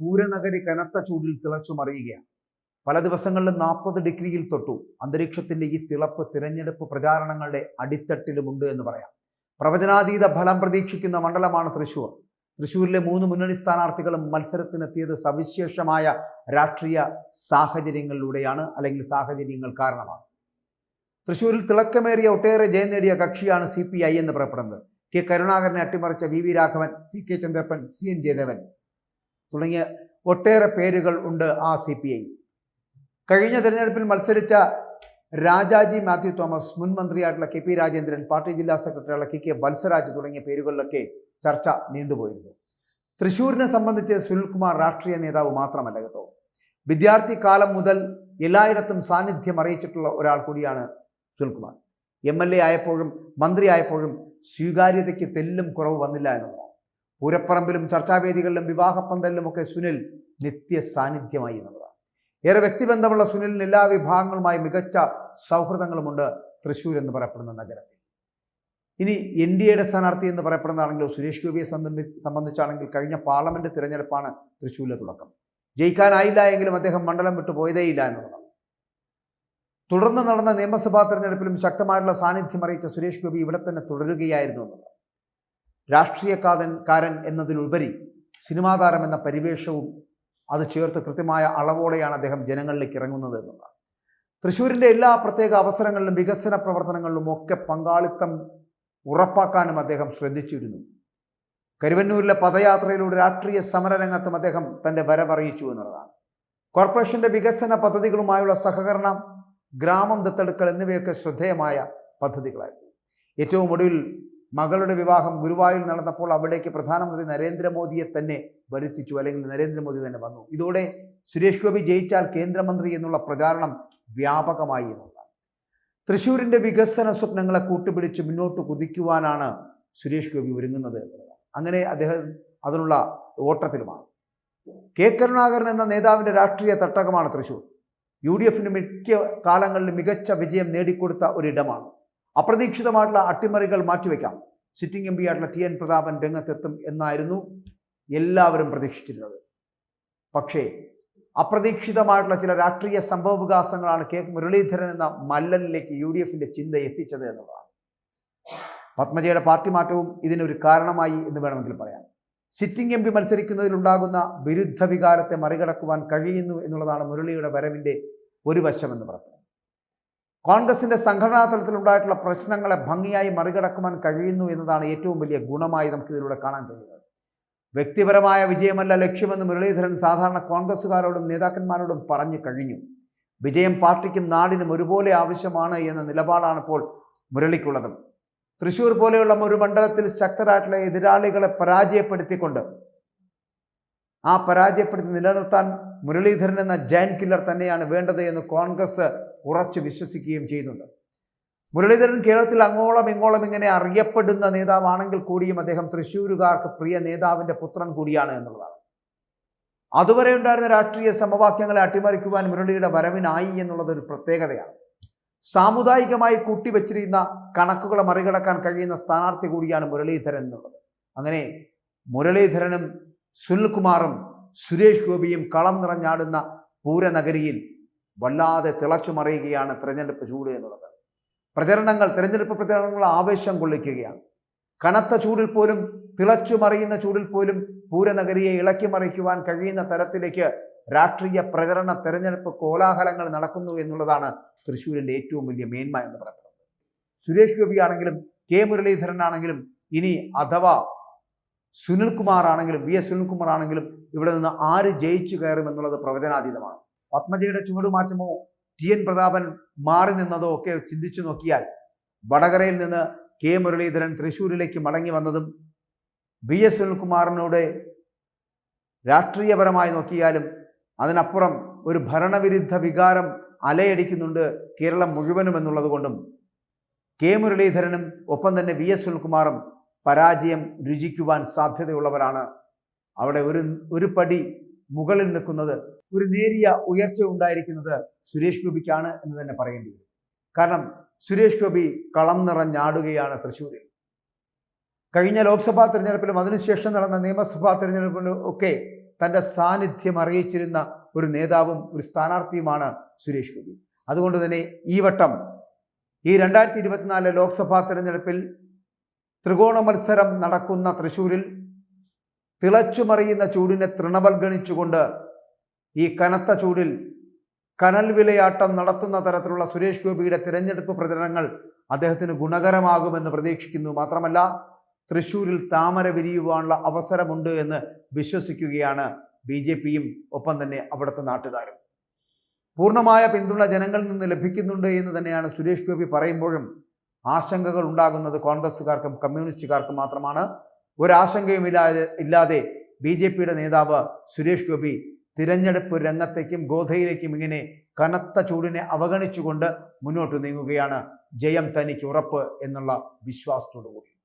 പൂരനഗരി കനത്ത ചൂടിൽ തിളച്ചു മറിയുകയാണ്. പല ദിവസങ്ങളിലും നാൽപ്പത് ഡിഗ്രിയിൽ തൊട്ടു. അന്തരീക്ഷത്തിന്റെ ഈ തിളപ്പ് തിരഞ്ഞെടുപ്പ് പ്രചാരണങ്ങളുടെ അടിത്തട്ടിലുമുണ്ട് എന്ന് പറയാം. പ്രവചനാതീത ഫലം പ്രതീക്ഷിക്കുന്ന മണ്ഡലമാണ് തൃശൂർ. തൃശൂരിലെ മൂന്ന് മുന്നണി സ്ഥാനാർത്ഥികളും മത്സരത്തിനെത്തിയത് സവിശേഷമായ രാഷ്ട്രീയ സാഹചര്യങ്ങളിലൂടെയാണ് അല്ലെങ്കിൽ സാഹചര്യങ്ങൾ കാരണമാണ്. തൃശൂരിൽ തിളക്കമേറിയ ഒട്ടേറെ ജയം നേടിയ കക്ഷിയാണ് സി പി ഐ എന്ന് പറയപ്പെടുന്നത്. കെ കരുണാകരനെ അട്ടിമറിച്ച V V Raghavan C K Chandrappan C N Jayadevan. തുടങ്ങിയ ഒട്ടേറെ പേരുകൾ ഉണ്ട് ആ സി പി ഐ. കഴിഞ്ഞ തെരഞ്ഞെടുപ്പിൽ മത്സരിച്ച രാജാജി മാത്യു തോമസ് മുൻ മന്ത്രിയായിട്ടുള്ള കെ പി രാജേന്ദ്രൻ പാർട്ടി ജില്ലാ സെക്രട്ടറിയുള്ള കെ കെ വത്സരാജ് തുടങ്ങിയ പേരുകളിലൊക്കെ ചർച്ച നീണ്ടുപോയിരുന്നു. തൃശൂരിനെ സംബന്ധിച്ച് സുനിൽകുമാർ രാഷ്ട്രീയ നേതാവ് മാത്രമല്ല കേട്ടോ. വിദ്യാർത്ഥി കാലം മുതൽ എല്ലായിടത്തും സാന്നിധ്യം അറിയിച്ചിട്ടുള്ള ഒരാൾ കൂടിയാണ് സുനിൽകുമാർ. എം എൽ എ ആയപ്പോഴും മന്ത്രിയായപ്പോഴും സ്വീകാര്യതയ്ക്ക് തെല്ലും കുറവ് വന്നില്ല എന്നുള്ളതാണ്. പൂരപ്പറമ്പിലും ചർച്ചാവേദികളിലും വിവാഹപ്പന്തലിലുമൊക്കെ സുനിൽ നിത്യ സാന്നിധ്യമായി എന്നുള്ളതാണ് ഏറെ വ്യക്തിബന്ധമുള്ള സുനിലിന് എല്ലാ വിഭാഗങ്ങളുമായി മികച്ച സൗഹൃദങ്ങളുമുണ്ട് തൃശ്ശൂർ എന്ന് പറയപ്പെടുന്ന നഗരത്തിൽ. ഇനി എൻ ഡി എയുടെ സ്ഥാനാർത്ഥി എന്ന് പറയപ്പെടുന്നതാണെങ്കിലും സുരേഷ് ഗോപിയെ സംബന്ധിച്ച് സംബന്ധിച്ചാണെങ്കിൽ കഴിഞ്ഞ പാർലമെന്റ് തിരഞ്ഞെടുപ്പാണ് തൃശ്ശൂരിലെ തുടക്കം. ജയിക്കാനായില്ല എങ്കിലും അദ്ദേഹം മണ്ഡലം വിട്ടു പോയതേയില്ല എന്നുള്ളതാണ്. തുടർന്ന് നടന്ന നിയമസഭാ തിരഞ്ഞെടുപ്പിലും ശക്തമായിട്ടുള്ള സാന്നിധ്യം അറിയിച്ച സുരേഷ് ഗോപി ഇവിടെ തന്നെ തുടരുകയായിരുന്നു എന്നുള്ളത് രാഷ്ട്രീയക്കാരൻ കാരൻ എന്നതിലുപരി സിനിമാ താരം എന്ന പരിവേഷവും അത് ചേർത്ത് കൃത്യമായ അളവോടെയാണ് അദ്ദേഹം ജനങ്ങളിലേക്ക് ഇറങ്ങുന്നത് എന്നുള്ളതാണ് തൃശ്ശൂരിന്റെ എല്ലാ പ്രത്യേക അവസരങ്ങളിലും വികസന പ്രവർത്തനങ്ങളിലും ഒക്കെ പങ്കാളിത്തം ഉറപ്പാക്കാനും അദ്ദേഹം ശ്രദ്ധിച്ചിരുന്നു. കരുവന്നൂരിലെ പദയാത്രയിലൂടെ രാഷ്ട്രീയ സമരരംഗത്തും അദ്ദേഹം തന്റെ വരവറിയിച്ചു എന്നുള്ളതാണ്. കോർപ്പറേഷന്റെ വികസന പദ്ധതികളുമായുള്ള സഹകരണം ഗ്രാമം ദത്തെടുക്കൽ എന്നിവയൊക്കെ ശ്രദ്ധേയമായ പദ്ധതികളായിരുന്നു. ഏറ്റവും ഒടുവിൽ മകളുടെ വിവാഹം ഗുരുവായൂർ നടന്നപ്പോൾ അവിടേക്ക് പ്രധാനമന്ത്രി നരേന്ദ്രമോദിയെ തന്നെ വരുത്തിച്ചു അല്ലെങ്കിൽ നരേന്ദ്രമോദി തന്നെ വന്നു. ഇതോടെ സുരേഷ് ഗോപി ജയിച്ചാൽ കേന്ദ്രമന്ത്രി എന്നുള്ള പ്രചാരണം വ്യാപകമായി എന്നുള്ളതാണ്. തൃശ്ശൂരിന്റെ വികസന സ്വപ്നങ്ങളെ കൂട്ടുപിടിച്ച് മുന്നോട്ട് കുതിക്കുവാനാണ് സുരേഷ് ഗോപി ഒരുങ്ങുന്നത് എന്നുള്ളതാണ്. അങ്ങനെ അദ്ദേഹം അതിനുള്ള ഓട്ടത്തിലുമാണ്. കെ കരുണാകരൻ എന്ന നേതാവിന്റെ രാഷ്ട്രീയ തട്ടകമാണ് തൃശ്ശൂർ. യു ഡി എഫിന് മിക്ക കാലങ്ങളിലും മികച്ച വിജയം നേടിക്കൊടുത്ത ഒരിടമാണ്. അപ്രതീക്ഷിതമായിട്ടുള്ള അട്ടിമറികൾ മാറ്റിവെക്കാം. സിറ്റിംഗ് എം പി ആയിട്ടുള്ള ടി എൻ പ്രതാപൻ രംഗത്തെത്തും എന്നായിരുന്നു എല്ലാവരും പ്രതീക്ഷിച്ചിരുന്നത്. പക്ഷേ അപ്രതീക്ഷിതമായിട്ടുള്ള ചില രാഷ്ട്രീയ സംഭവ വികാസങ്ങളാണ് കെ മുരളീധരൻ എന്ന മല്ലനിലേക്ക് യു ഡി എഫിന്റെ ചിന്ത എത്തിച്ചത് എന്നുള്ളതാണ്. പത്മജയുടെ പാർട്ടി മാറ്റവും ഇതിനൊരു കാരണമായി എന്ന് വേണമെങ്കിൽ പറയാം. സിറ്റിംഗ് എം പി മത്സരിക്കുന്നതിലുണ്ടാകുന്ന വിരുദ്ധ വികാരത്തെ മറികടക്കുവാൻ കഴിയുന്നു എന്നുള്ളതാണ് മുരളിയുടെ വരവിന്റെ ഒരു വശമെന്ന് പറയുന്നത് കോൺഗ്രസിന്റെ സംഘടനാ തലത്തിലുണ്ടായിട്ടുള്ള പ്രശ്നങ്ങളെ ഭംഗിയായി മറികടക്കുവാൻ കഴിയുന്നു എന്നതാണ് ഏറ്റവും വലിയ ഗുണമായി നമുക്ക് ഇതിലൂടെ കാണാൻ കഴിയുന്നത്. വ്യക്തിപരമായ വിജയമല്ല ലക്ഷ്യമെന്ന് മുരളീധരൻ സാധാരണ കോൺഗ്രസ്സുകാരോടും നേതാക്കന്മാരോടും പറഞ്ഞു കഴിഞ്ഞു. വിജയം പാർട്ടിക്കും നാടിനും ഒരുപോലെ ആവശ്യമാണ് എന്ന നിലപാടാണ് ഇപ്പോൾ മുരളിക്കുള്ളത്. തൃശൂർ പോലെയുള്ള ഒരു മണ്ഡലത്തിൽ ശക്തരായിട്ടുള്ള എതിരാളികളെ പരാജയപ്പെടുത്തിക്കൊണ്ട് ആ പരാജയപ്പെടുത്തി നിലനിർത്താൻ മുരളീധരൻ എന്ന ജയൻ കില്ലർ തന്നെയാണ് വേണ്ടത് എന്ന് കോൺഗ്രസ് ഉറച്ചു വിശ്വസിക്കുകയും ചെയ്യുന്നുണ്ട്. മുരളീധരൻ കേരളത്തിൽ അങ്ങോളം ഇങ്ങോളം ഇങ്ങനെ അറിയപ്പെടുന്ന നേതാവാണെങ്കിൽ കൂടിയും അദ്ദേഹം തൃശ്ശൂരുകാർക്ക് പ്രിയ നേതാവിന്റെ പുത്രൻ കൂടിയാണ് എന്നുള്ളതാണ്. അതുവരെ ഉണ്ടായിരുന്ന രാഷ്ട്രീയ സമവാക്യങ്ങളെ അട്ടിമറിക്കുവാൻ മുരളിയുടെ വരവിനായി എന്നുള്ളത് ഒരു പ്രത്യേകതയാണ്. സാമുദായികമായി കൂട്ടിവെച്ചിരുന്ന കണക്കുകളെ മറികടക്കാൻ കഴിയുന്ന സ്ഥാനാർത്ഥി കൂടിയാണ് മുരളീധരൻ എന്നുള്ളത്. അങ്ങനെ മുരളീധരനും സുനിൽകുമാറും സുരേഷ് ഗോപിയും കളം നിറഞ്ഞാടുന്ന പൂരനഗരിയിൽ വല്ലാതെ തിളച്ചു മറിയുകയാണ് തിരഞ്ഞെടുപ്പ് ചൂട് എന്നുള്ളത്. പ്രചരണങ്ങൾ തിരഞ്ഞെടുപ്പ് പ്രചരണങ്ങൾ ആവേശം കൊള്ളിക്കുകയാണ്. കനത്ത ചൂടിൽ പോലും തിളച്ചു മറിയുന്ന ചൂടിൽ പോലും പൂരനഗരിയെ ഇളക്കി മറിക്കുവാൻ കഴിയുന്ന തരത്തിലേക്ക് രാഷ്ട്രീയ പ്രചരണ തെരഞ്ഞെടുപ്പ് കോലാഹലങ്ങൾ നടക്കുന്നു എന്നുള്ളതാണ് തൃശ്ശൂരിന്റെ ഏറ്റവും വലിയ മേന്മ എന്ന് പറയുന്നത് സുരേഷ് ഗോപി ആണെങ്കിലും കെ മുരളീധരൻ ആണെങ്കിലും ഇനി അഥവാ സുനിൽകുമാർ ആണെങ്കിലും വി എസ് സുനിൽകുമാർ ആണെങ്കിലും ഇവിടെ നിന്ന് ആര് ജയിച്ചു കയറും എന്നുള്ളത് പ്രവചനാതീതമാണ്. പത്മജയുടെ ചുവട് മാറ്റമോ ടി എൻ പ്രതാപൻ മാറി നിന്നതോ ഒക്കെ ചിന്തിച്ചു നോക്കിയാൽ വടകരയിൽ നിന്ന് കെ മുരളീധരൻ തൃശ്ശൂരിലേക്ക് മടങ്ങി വന്നതും വി എസ് സുനിൽകുമാറിനോട് രാഷ്ട്രീയപരമായി നോക്കിയാലും അതിനപ്പുറം ഒരു ഭരണവിരുദ്ധ വികാരം അലയടിക്കുന്നുണ്ട് കേരളം മുഴുവനും എന്നുള്ളത് കൊണ്ടും കെ മുരളീധരനും ഒപ്പം തന്നെ വി എസ് സുനിൽകുമാറും പരാജയം രുചിക്കുവാൻ സാധ്യതയുള്ളവരാണ്. അവിടെ ഒരു ഒരു പടി മുകളിൽ നിൽക്കുന്നത് ഒരു നേരിയ ഉയർച്ച ഉണ്ടായിരിക്കുന്നത് സുരേഷ് ഗോപിക്കാണ് എന്ന് തന്നെ പറയേണ്ടി വരും. കാരണം സുരേഷ് ഗോപി കളം നിറഞ്ഞാടുകയാണ് തൃശ്ശൂരിൽ. കഴിഞ്ഞ ലോക്സഭാ തെരഞ്ഞെടുപ്പിലും അതിനുശേഷം നടന്ന നിയമസഭാ തെരഞ്ഞെടുപ്പിലും ഒക്കെ തന്റെ സാന്നിധ്യം അറിയിച്ചിരുന്ന ഒരു നേതാവും ഒരു സ്ഥാനാർത്ഥിയുമാണ് സുരേഷ് ഗോപി. അതുകൊണ്ട് തന്നെ ഈ വട്ടം ഈ രണ്ടായിരത്തി ഇരുപത്തിനാല് ലോക്സഭാ തെരഞ്ഞെടുപ്പിൽ ത്രികോണ മത്സരം നടക്കുന്ന തൃശൂരിൽ തിളച്ചുമറിയുന്ന ചൂടിനെ തൃണവൽഗണിച്ചുകൊണ്ട് ഈ കനത്ത ചൂടിൽ കനൽ വിലയാട്ടം നടത്തുന്ന തരത്തിലുള്ള സുരേഷ് ഗോപിയുടെ തിരഞ്ഞെടുപ്പ് പ്രചരണങ്ങൾ അദ്ദേഹത്തിന് ഗുണകരമാകുമെന്ന് പ്രതീക്ഷിക്കുന്നു. മാത്രമല്ല തൃശൂരിൽ താമര വിരിയുവാനുള്ള അവസരമുണ്ട് എന്ന് വിശ്വസിക്കുകയാണ് ബി ജെ പിയും ഒപ്പം തന്നെ അവിടുത്തെ നാട്ടുകാരും. പൂർണമായ പിന്തുണ ജനങ്ങളിൽ നിന്ന് ലഭിക്കുന്നുണ്ട് എന്ന് തന്നെയാണ് സുരേഷ് ഗോപി പറയുമ്പോഴും ആശങ്കകൾ ഉണ്ടാകുന്നത് കോൺഗ്രസ്സുകാർക്കും കമ്മ്യൂണിസ്റ്റുകാർക്കും മാത്രമാണ്. ഒരാശങ്കയും ഇല്ലാതെ ഇല്ലാതെ ബി ജെ പിയുടെ നേതാവ് സുരേഷ് ഗോപി തിരഞ്ഞെടുപ്പ് രംഗത്തേക്കും ഗോധയിലേക്കും ഇങ്ങനെ കനത്ത ചൂടിനെ അവഗണിച്ചുകൊണ്ട് മുന്നോട്ട് നീങ്ങുകയാണ്. ജയം തനിക്ക് ഉറപ്പ് എന്നുള്ള വിശ്വാസത്തോടു കൂടി